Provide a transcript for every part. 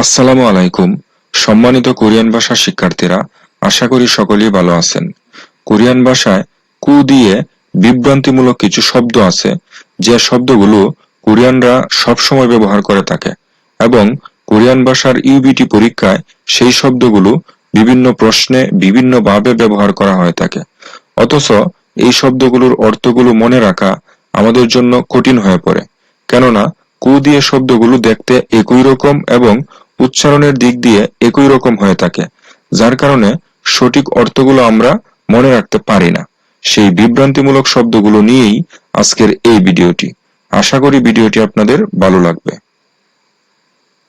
আসসালামু আলাইকুম। সম্মানিত কোরিয়ান ভাষার শিক্ষার্থীরা, আশা করি সকলেই ভালো আছেন। কোরিয়ান ভাষায় কু দিয়ে বিভ্রান্তিমূলক কিছু শব্দ আছে, যে শব্দগুলো কোরিয়ানরা সবসময় ব্যবহার করে থাকে এবং কোরিয়ান ভাষার ইউবিটি পরীক্ষায় সেই শব্দগুলো বিভিন্ন প্রশ্নে বিভিন্নভাবে ব্যবহার করা হয়ে থাকে। অথচ এই শব্দগুলোর অর্থগুলো মনে রাখা আমাদের জন্য কঠিন হয়ে পড়ে। কেননা কু দিয়ে শব্দগুলো দেখতে একই রকম এবং উচ্চারণের দিক দিয়ে একই রকম হয়ে থাকে, যার কারণে সঠিক অর্থগুলো আমরা মনে রাখতে পারি না। সেই বিভ্রান্তিমূলক শব্দগুলো নিয়েই আজকের এই ভিডিওটি। আশা করি ভিডিওটি আপনাদের ভালো লাগবে।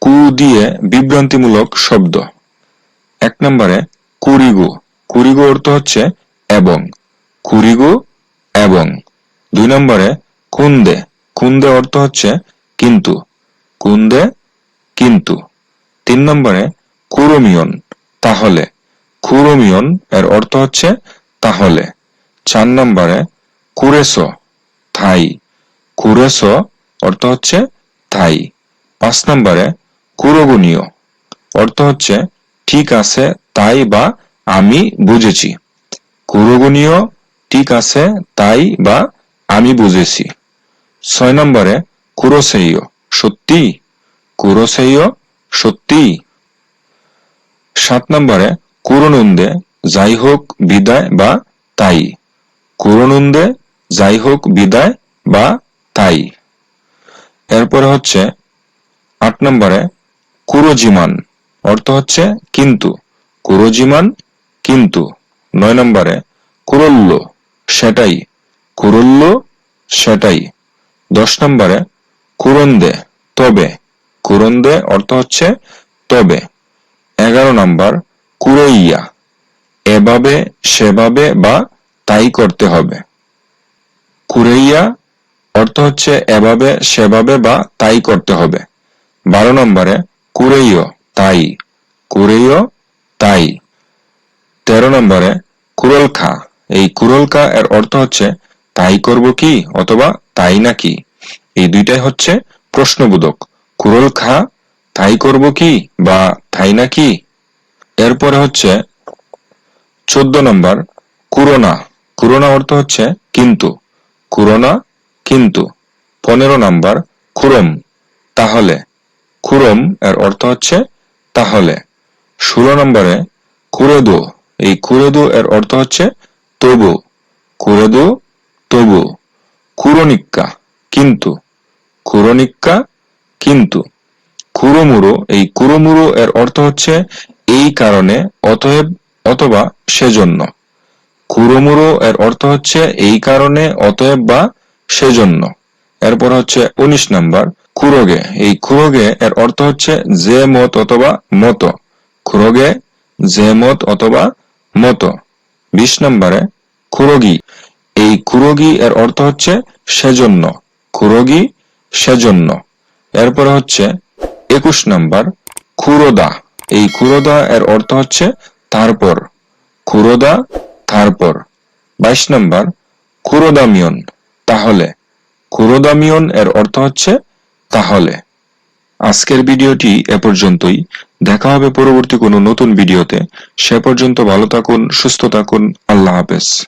কু দিয়ে বিভ্রান্তিমূলক শব্দ। এক নম্বরে কুরিগু কুরিগু অর্থ হচ্ছে এবং। কুরিগু এবং। দুই নম্বরে, কুন্দে। কুন্দে অর্থ হচ্ছে কিন্তু। কুন্দে, কিন্তু। তিন নম্বরে কুরমিয়ন, তাহলে। কুরমিয়ন এর অর্থ হচ্ছে তাহলে। চার নম্বরে কুরেসো, থাই। কুরেসো অর্থ হচ্ছে থাই। পাঁচ নম্বরে কুরগুনীয় অর্থ হচ্ছে ঠিক আছে তাই বা আমি বুঝেছি। কুরগুনীয় ঠিক আছে তাই বা আমি বুঝেছি। ছয় নম্বরে কুরোসেইয় সত্যি কুরোসেইয় সত্যি? সাত নম্বরে, কুরনুন্দে যাই হোক বিদায় বা তাই। কুরনুন্দে যাই হোক বিদায় বা তাই। এরপরে হচ্ছে, আট নম্বরে, কুরোজিমান। অর্থ হচ্ছে কিন্তু। কুরোজিমান, কিন্তু। নয় নম্বরে কুরল্য সেটাই। কুরল্য সেটাই। দশ নম্বরে, কুরন্দে, তবে। কুরন্দে অর্থ হচ্ছে তবে। এগারো নম্বর, কুরইয়া। এভাবে, সেভাবে বা তাই করতে হবে। কুরেইয়া অর্থ হচ্ছে এভাবে, সেভাবে বা তাই করতে হবে। বারো নম্বরে, কুরেইয়, তাই। কুরেইয়, তাই। তেরো নম্বরে, কুরলখা। এই কুরলকা এর অর্থ হচ্ছে, তাই করব কি অথবা তাই নাকি? এই দুইটাই হচ্ছে প্রশ্নবোধক। কুরল খা, তাই করব কি বা তাই নাকি এরপরে হচ্ছে চোদ্দ নম্বর, কুরোনা। কুরোনা অর্থ হচ্ছে কিন্তু। কুরোনা, কিন্তু। পনেরো নম্বর, খুরম। তাহলে। খুরম এর অর্থ হচ্ছে তাহলে। ষোলো নম্বরে, কুরেদু। এই কুরেদু এর অর্থ হচ্ছে তবু। কুরেদু, তবু। কুরনিক্কা, কিন্তু। কুরনিক্কা কিন্তু কুরুমুরু এই কুরুমুরু এর অর্থ হচ্ছে এই কারণে, অতএব, অথবা সেজন্য। কুরুমুরু এর অর্থ হচ্ছে এই কারণে, অতএব বা সেজন্য। এরপর হচ্ছে উনিশ নাম্বার কুরোগে এই কুরোগে এর অর্থ হচ্ছে যে মত অথবা মত। কুরোগে যে মত অথবা মত। বিশ নম্বরে কুরোগি এই কুরোগি এর অর্থ হচ্ছে সেজন্য। কুরোগি সেজন্য। এরপরে হচ্ছে একুশ নাম্বার, খুরোদা। এই খুরোদা এর অর্থ হচ্ছে তারপর। খুরোদা, তারপর। বাইশ নাম্বার, খুরোদামিয়ন। তাহলে, খুরোদামিয়ন এর অর্থ হচ্ছে তাহলে। আজকের ভিডিওটি এ পর্যন্তই। দেখা হবে পরবর্তী কোনো নতুন ভিডিওতে। সে পর্যন্ত ভালো থাকুন, সুস্থ থাকুন। আল্লাহ হাফেজ।